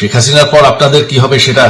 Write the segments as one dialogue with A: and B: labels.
A: শেখ হাসিনার পর আপনাদের কি হবে সেটা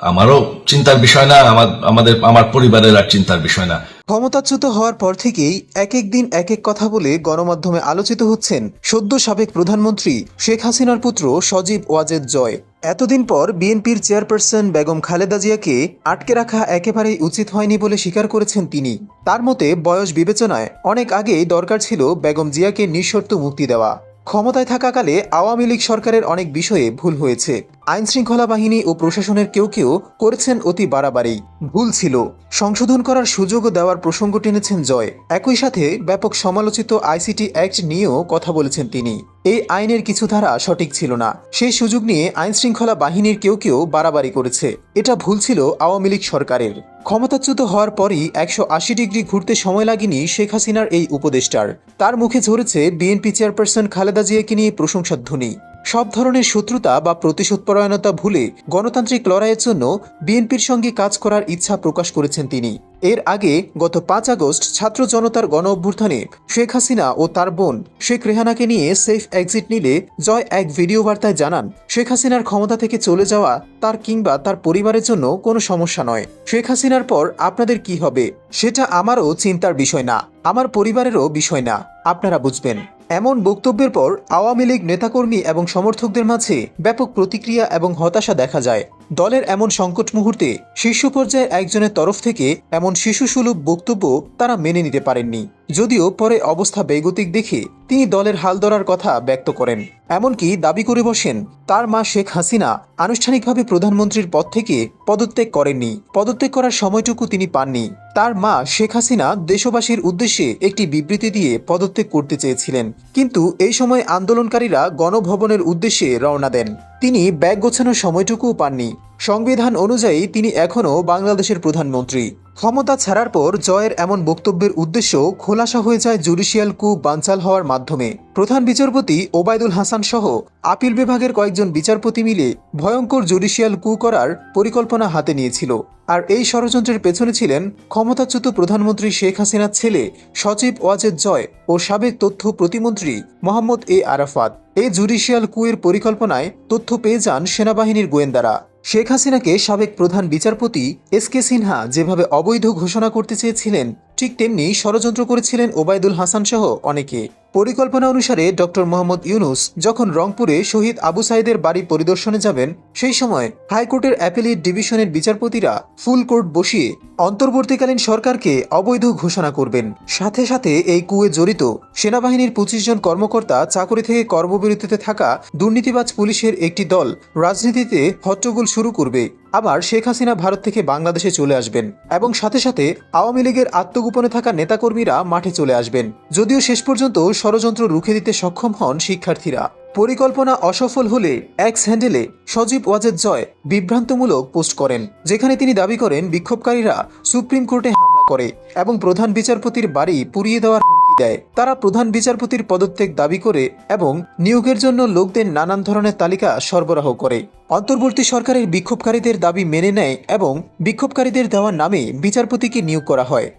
A: আমারও চিন্তার বিষয় না, আমার, আমাদের, আমার পরিবারের আর চিন্তার বিষয় না।
B: ক্ষমতাচ্যুত হওয়ার পর থেকেই এক এক দিন এক এক কথা বলে গণমাধ্যমে আলোচিত হচ্ছেন সদ্য সাবেক প্রধানমন্ত্রী শেখ হাসিনার পুত্র সজীব ওয়াজেদ জয়। এতদিন পর বিএনপির চেয়ারপারসন বেগম খালেদা জিয়াকে আটকে রাখা একেবারেই উচিত হয়নি বলে স্বীকার করেছেন তিনি। তার মতে বয়স বিবেচনায় অনেক আগেই দরকার ছিল বেগম জিয়াকে নিঃশর্ত মুক্তি দেওয়া। ক্ষমতায় থাকাকালে আওয়ামী লীগ সরকারের অনেক বিষয়ে ভুল হয়েছে। আইন শৃঙ্খলা বাহিনী ও প্রশাসনের কেউ কেউ করেছেন অতি বাড়াবাড়ি। ভুল ছিল। সংশোধন করার সুযোগ দেওয়ার প্রসঙ্গ টেনেছেন জয়। একই সাথে ব্যাপক সমালোচিত আইসিটি অ্যাক্ট নিয়েও কথা বলেছেন তিনি। এই আইনের কিছু ধারা সঠিক ছিল না। সেই সুযোগ নিয়ে আইন শৃঙ্খলা বাহিনীর কেউ কেউ বাড়াবাড়ি করেছে। এটা ভুল ছিল আওয়ামী লীগ সরকারের। ক্ষমতাচ্যুত হওয়ার পরই একশো আশি ডিগ্রি ঘুরতে সময় লাগেনি শেখ হাসিনার এই উপদেষ্টার। তার মুখে ঝরেছে বিএনপি চেয়ারপারসন খালেদা জিয়াকে নিয়ে প্রশংসার ধ্বনি। সব ধরনের শত্রুতা বা প্রতিশোধপরায়ণতা ভুলে গণতান্ত্রিক লড়াইয়ের জন্য বিএনপির সঙ্গে কাজ করার ইচ্ছা প্রকাশ করেছেন তিনি। এর আগে গত পাঁচ আগস্ট ছাত্র জনতার গণ অভ্যুত্থানে শেখ হাসিনা ও তার বোন শেখ রেহানাকে নিয়ে সেফ এক্সিট নিলে জয় এক ভিডিও বার্তায় জানান, শেখ হাসিনার ক্ষমতা থেকে চলে যাওয়া তার কিংবা তার পরিবারের জন্য কোনো সমস্যা নয়। শেখ হাসিনার পর আপনাদের কি হবে? সেটা আমারও চিন্তার বিষয় না। আমার পরিবারেরও বিষয় না। আপনারা বুঝবেন। এমন বক্তব্যের পর আওয়ামী লীগ নেতাকর্মী এবং সমর্থকদের মাঝে ব্যাপক প্রতিক্রিয়া এবং হতাশা দেখা যায়। দলের এমন সংকট মুহূর্তে শীর্ষ পর্যায়ের একজনের তরফ থেকে এমন শিশুসুলভ বক্তব্য তারা মেনে নিতে পারেননি। যদিও পরে অবস্থা বেগতিক দেখে তিনি দলের হাল ধরার কথা ব্যক্ত করেন। এমনকি দাবি করে বসেন, তার মা শেখ হাসিনা আনুষ্ঠানিকভাবে প্রধানমন্ত্রীর পদ থেকে পদত্যাগ করেননি। পদত্যাগ করার সময়টুকু তিনি পাননি। তার মা শেখ হাসিনা দেশবাসীর উদ্দেশ্যে একটি বিবৃতি দিয়ে পদত্যাগ করতে চেয়েছিলেন। কিন্তু এই সময় আন্দোলনকারীরা গণভবনের উদ্দেশ্যে রওনা দেন। তিনি ব্যাগ গোছানোর সময়টুকুও পাননি। সংবিধান অনুযায়ী তিনি এখনও বাংলাদেশের প্রধানমন্ত্রী। ক্ষমতা ছাড়ার পর জয়ের এমন বক্তব্যের উদ্দেশ্য খোলাসা হয়ে যায় জুডিশিয়াল কু বানচাল হওয়ার মাধ্যমে। প্রধান বিচারপতি ওবায়দুল হাসান সহ আপিল বিভাগের কয়েকজন বিচারপতি মিলে ভয়ঙ্কর জুডিশিয়াল কু করার পরিকল্পনা হাতে নিয়েছিল। আর এই ষড়যন্ত্রের পেছনে ছিলেন ক্ষমতাচ্যুত প্রধানমন্ত্রী শেখ হাসিনার ছেলে সচিব ওয়াজেদ জয় ও সাবেক তথ্য প্রতিমন্ত্রী মোহাম্মদ এ আরাফাত। এই জুডিশিয়াল কুয়ের পরিকল্পনায় তথ্য পেয়ে যান সেনাবাহিনীর গোয়েন্দারা। শেখ হাসিনাকে সাবেক প্রধান বিচারপতি এস কে সিনহা যেভাবে অবৈধ ঘোষণা করতে চেয়েছিলেন ঠিক তেমনি ষড়যন্ত্র করেছিলেন ওবায়দুল হাসান সহ অনেকে। পরিকল্পনা অনুসারে ডক্টর মোহাম্মদ ইউনুস যখন রংপুরে শহীদ আবু সাইদের বাড়ি পরিদর্শনে যাবেন, সেই সময় হাইকোর্টের অ্যাপিলেট ডিভিশনের বিচারপতিরা ফুল কোর্ট বসিয়ে অন্তর্বর্তীকালীন সরকারকে অবৈধ ঘোষণা করবেন। সাথে সাথে এই কুয়ে জড়িত সেনাবাহিনীর পঁচিশ জন কর্মকর্তা চাকরি থেকে কর্মবিরতিতে থাকা দুর্নীতিবাজ পুলিশের একটি দল রাজনীতিতে হট্টগোল শুরু করবে। আবার শেখ হাসিনা ভারত থেকে বাংলাদেশে চলে আসবেন এবং সাথে সাথে আওয়ামী লীগের আত্মগোপনে থাকা নেতাকর্মীরা মাঠে চলে আসবেন। যদিও শেষ পর্যন্ত ষড়যন্ত্র রুখে দিতে সক্ষম হন শিক্ষার্থীরা। পরিকল্পনা অসফল হলে এক্স হ্যান্ডেলে সজীব ওয়াজেদ জয় বিভ্রান্তমূলক পোস্ট করেন, যেখানে তিনি দাবি করেন বিক্ষোভকারীরা সুপ্রিম কোর্টে হামলা করে এবং প্রধান বিচারপতির বাড়ি পুড়িয়ে দেওয়ার দেয়। তারা প্রধান বিচারপতির পদত্যাগ দাবি করে এবং নিয়োগের জন্য লোকদের নানান ধরনের তালিকা সরবরাহ করে। অন্তর্বর্তী সরকারের বিক্ষোভকারীদের দাবি মেনে নেয় এবং বিক্ষোভকারীদের দেওয়ার নামে বিচারপতিকে নিয়োগ করা হয়।